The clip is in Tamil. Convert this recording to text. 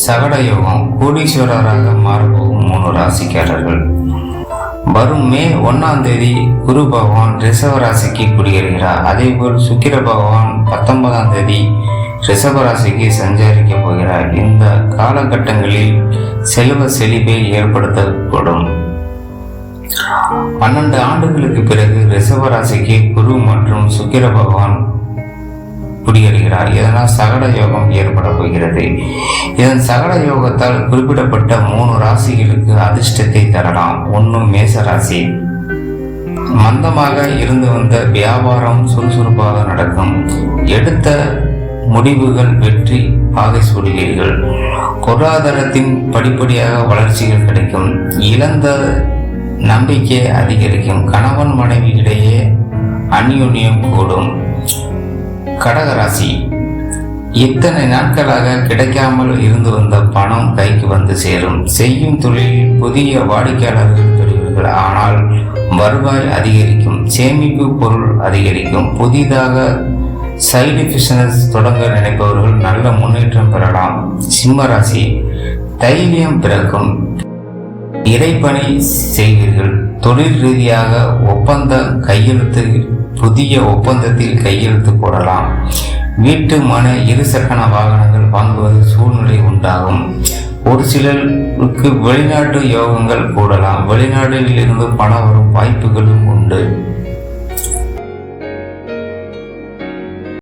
சகட யோகம் கோடீஸ்வரராக மாறப்போகும் மூணு ராசிக்காரர்கள். வரும் மே ஒன்னாம் தேதி குரு பகவான் ரிஷப ராசிக்கு குடியேறுகிறார். அதேபோல் சுக்கிர பகவான் பத்தொன்பதாம் தேதி ரிஷப ராசிக்கு சஞ்சரிக்க போகிறார். இந்த காலகட்டங்களில் செல்வ செழிப்பை ஏற்படுத்தக்கூடும் பன்னெண்டு ஆண்டுகளுக்கு பிறகு ரிஷப ராசிக்கு குரு மற்றும் சுக்கிர பகவான் குடியேறுகிறார். இதனால் சகட யோகம் ஏற்பட போகிறது. இதன் சகட யோகத்தால் குறிப்பிடப்பட்ட மூணு ராசிகளுக்கு அதிர்ஷ்டத்தை தரலாம். ஒன்று மேச ராசி மந்தமாக இருந்து வந்த வியாபாரம் சுறுசுறுப்பாக நடக்கும். எடுத்த முடிவுகள் வெற்றி பாகை சூடுவீர்கள். பொருளாதாரத்தின் படிப்படியாக வளர்ச்சிகள் கிடைக்கும். இழந்த நம்பிக்கை அதிகரிக்கும். கணவன் மனைவி இடையே அந்யோன்யம் கூடும். கடகராசி. இத்தனை நாட்களாக கிடைக்காமல் இருந்து வந்த பணம் கைக்கு வந்து சேரும். செய்யும் தொழிலில் புதிய வாடிக்கையாளர்கள் பெறுவீர்கள். ஆனால் வருவாய் அதிகரிக்கும் சேமிப்பு பொருள் அதிகரிக்கும் புதிதாக சைடு பிசினஸ் தொடங்க நினைப்பவர்கள் நல்ல முன்னேற்றம் பெறலாம். சிம்ம ராசி தைரியம் பிறக்கும். இறைப்பணி செய்வீர்கள். தொழில் ரீதியாக ஒப்பந்த கையெழுத்து புதிய ஒப்பந்தத்தில் கையெழுத்து போடலாம். வீட்டு மன இருசக்கர வாகனங்கள் வாங்குவது சூழ்நிலை உண்டாகும். ஒரு சிலருக்கு வெளிநாட்டு யோகங்கள் கூடலாம் வெளிநாடுகளிலிருந்து பணம் வரும் வாய்ப்புகளும் உண்டு.